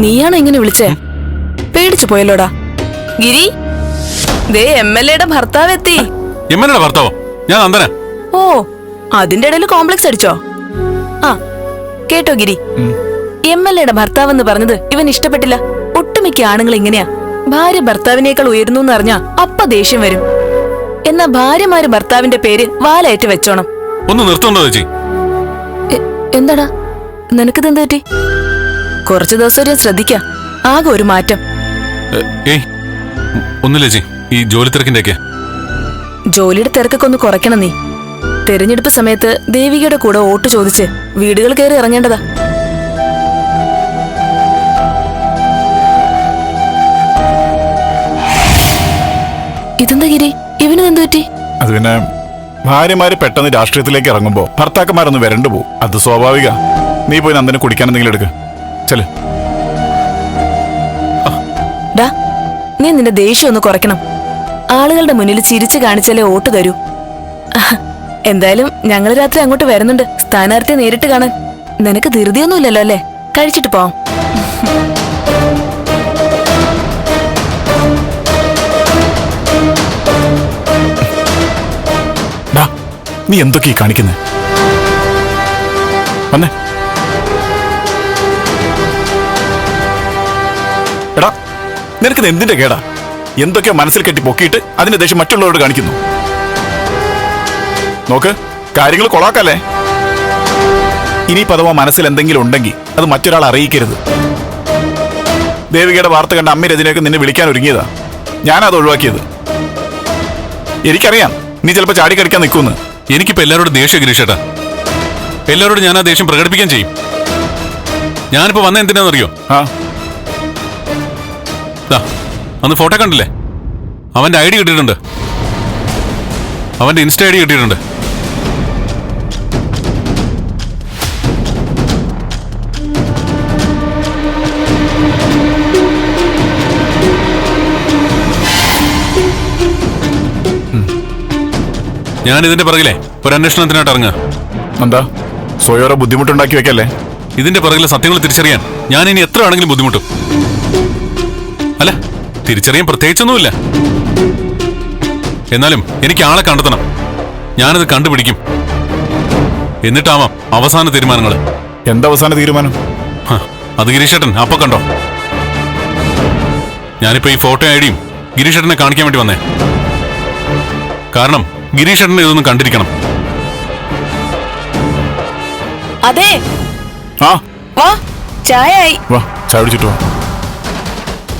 നീയാണോ ഇങ്ങനെ വിളിച്ചേ? പേടിച്ചു പോയല്ലോടാ. ഗിരി ദേ എം എൽ എയുടെ ഭർത്താവ് എത്തി ഭർത്താവോ? ഞാൻ നന്ദന. ഓ അതിന്റെ ഇടയിൽ കോംപ്ലക്സ് അടിച്ചോ? ആ കേട്ടോ ഗിരി. എം എൽ എയുടെ ഭർത്താവ് എന്ന് പറഞ്ഞത് ഇവൻ ഇഷ്ടപ്പെട്ടില്ല. ഒട്ടുമിക്ക ആണുങ്ങൾ ഇങ്ങനെയാ. ഭാര്യ ഭർത്താവിനേക്കാൾ ഉയരുന്നു എന്ന് അറിഞ്ഞാ അപ്പ ദേഷ്യം വരും. എന്നാ ഭാര്യമാര് ഭർത്താവിന്റെ പേര് വാലയേറ്റ് വെച്ചോണം. ഒന്ന് നിർത്തുണ്ടോ ചേച്ചി? എന്താടാ? നിനക്കിത് എന്ത് പറ്റി? കുറച്ചു ദിവസം ഞാൻ ശ്രദ്ധിക്കാം. ആകെ ഒരു മാറ്റം. ഒന്നില്ല ഏയ്. ഒന്നുമില്ല ചേച്ചി ഈ ജോലി തിരക്കിന്റെയൊക്കെ. ജോലിയുടെ തിരക്കൊക്കെ ഒന്ന് കുറയ്ക്കണം നീ. തെരഞ്ഞെടുപ്പ് സമയത്ത് ദേവികയുടെ കൂടെ വോട്ട് ചോദിച്ച് വീടുകൾ കയറി ഇറങ്ങേണ്ടതാ. ഇതെന്താ ഗിരി? ഇവന് എന്ത് പറ്റി? അത് പിന്നെ ഭാര്യമാര് പെട്ടെന്ന് രാഷ്ട്രീയത്തിലേക്ക് ഇറങ്ങുമ്പോ ഭർത്താക്കന്മാരൊന്ന് വരണ്ടു പോകും അത് സ്വാഭാവിക. നീ പോയി നന്ദനെ കുടിക്കാൻ എന്തെങ്കിലും എടുക്ക്. ചെൽ. ഡാ നീ നിന്റെ ദേഷ്യം ഒന്ന് കുറയ്ക്കണം. ആളുകളുടെ മുന്നിൽ ചിരിച്ചു കാണിച്ചാലേ വോട്ട് തരൂ. എന്തായാലും ഞങ്ങൾ രാത്രി അങ്ങോട്ട് വരുന്നുണ്ട്. സ്ഥാനാർത്ഥിയെ നേരിട്ട് കാണാൻ. നിനക്ക് ധൃതിയൊന്നുമില്ലല്ലോ അല്ലേ? കഴിച്ചിട്ട് പോവാം. നീ എന്തൊക്കെയാ കാണിക്കുന്നത് വന്നേ. എടാ നിനക്ക് എന്തിന്റെ കേടാ? എന്തൊക്കെയോ മനസ്സിൽ കെട്ടി പൊക്കിയിട്ട് അതിന്റെ ദേഷ്യം മറ്റുള്ളവരോട് കാണിക്കുന്നു? നോക്ക് കാര്യങ്ങൾ കൊളാക്കല്ലേ? ഇനി പഥവാ മനസ്സിൽ എന്തെങ്കിലും ഉണ്ടെങ്കിൽ അത് മറ്റൊരാൾ അറിയിക്കരുത്. ദേവികയുടെ വാർത്ത കണ്ട അമ്മ രജനയൊക്കെ നിന്നെ വിളിക്കാൻ ഒരുങ്ങിയതാ. ഞാനത് ഒഴിവാക്കിയത്. എനിക്കറിയാം നീ ചിലപ്പോ ചാടിക്കടിക്കാൻ നിൽക്കുമെന്ന്. എനിക്കിപ്പോ എല്ലാവരോടും ദേഷ്യം ഗിരീഷേട്ടാ എല്ലാവരോടും ഞാൻ ആ ദേഷ്യം പ്രകടിപ്പിക്കാൻ ചെയ്യും. ഞാനിപ്പോ വന്ന എന്തിനാണെന്നറിയോ? ആ. അന്ന് ഫോട്ടോ കണ്ടില്ലേ? അവന്റെ ഐ ഡി കിട്ടിയിട്ടുണ്ട്. അവന്റെ ഇൻസ്റ്റ ഐ ഡി കിട്ടിയിട്ടുണ്ട്. ഞാൻ ഇതിന്റെ പിറകിലെ ഒരു അന്വേഷണത്തിനായിട്ട് ഇറങ്ങുക. എന്താ? സ്വയോറെ ബുദ്ധിമുട്ടുണ്ടാക്കി വെക്കല്ലേ? ഇതിന്റെ പിറകിലെ സത്യങ്ങൾ തിരിച്ചറിയാൻ ഞാൻ ഇനി എത്ര ആണെങ്കിലും ബുദ്ധിമുട്ടും. അല്ല തിരിച്ചറിയാൻ പ്രത്യേകിച്ചൊന്നുമില്ല. എന്നാലും എനിക്ക് ആളെ കണ്ടെത്തണം. ഞാനത് കണ്ടുപിടിക്കും. എന്നിട്ടാവാം അവസാന തീരുമാനങ്ങൾ എന്താ അവസാന തീരുമാനം? അത് ഗിരീഷേട്ടൻ. അപ്പൊ കണ്ടോ? ഞാനിപ്പോ ഈ ഫോട്ടോ ഐഡിയും ഗിരീഷേട്ടനെ കാണിക്കാൻ വേണ്ടി വന്നേ. കാരണം ഗിരീഷേട്ടനെ ഇതൊന്നും കണ്ടിരിക്കണം. അതെ. ആ. ചായ ആയി. വാ ചായ കുടിച്ചിട്ട് വാ.